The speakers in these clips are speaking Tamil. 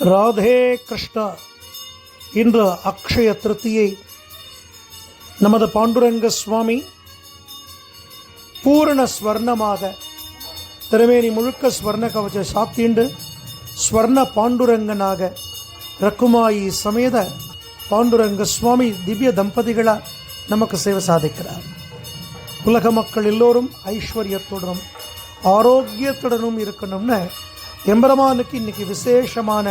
ராதே கிருஷ்ணா. இன்று அக்ஷய திருத்தியை நமது பாண்டுரங்க சுவாமி பூரண ஸ்வர்ணமாக திருமேனி முழுக்க ஸ்வர்ண கவச்ச சாத்திண்டு ஸ்வர்ண பாண்டுரங்கனாக ரக்குமாயி சமேத பாண்டுரங்க சுவாமி திவ்ய தம்பதிகளாக நமக்கு சேவை சாதிக்கிறார். உலக மக்கள் எல்லோரும் ஐஸ்வர்யத்துடனும் ஆரோக்கியத்துடனும் இருக்கணும்னு எம்பெருமானுக்கு இன்னைக்கு விசேஷமான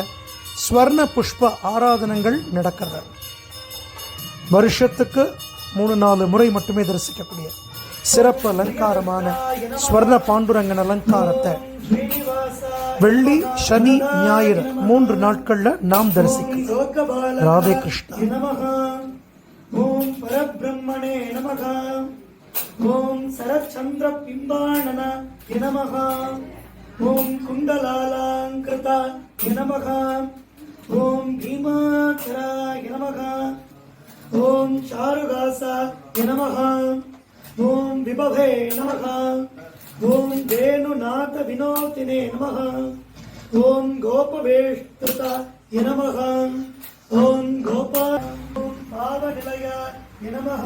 ஸ்வர்ண புஷ்ப ஆராதனங்கள் நடக்கிறது. வருஷத்துக்கு மூணு நாலு முறை மட்டுமே தரிசிக்கக்கூடிய சிறப்பு அலங்காரமான ஸ்வர்ண பாண்டுரங்கன் அலங்காரத்தை வெள்ளி சனி ஞாயிறு மூன்று நாட்கள்ல நாம் தரிசிக்கலாம் ராதே கிருஷ்ணா. ஓம் பரபிரம்மணே நமः ஓம் சரச்சந்திர பிம்பாணன நமः ஓம் குண்டலாலாங்கிருத நமः ஓம் பீமாக்கராய நமः ஓம் சாருகாசா நமः ஓம் விபவே நமः ஓம் வேணுநாத வினோதினே நமः ஓம் கோபவேஷ்டிருத நமः ஓம் கோபா ஓம் பாவநிலைய நமः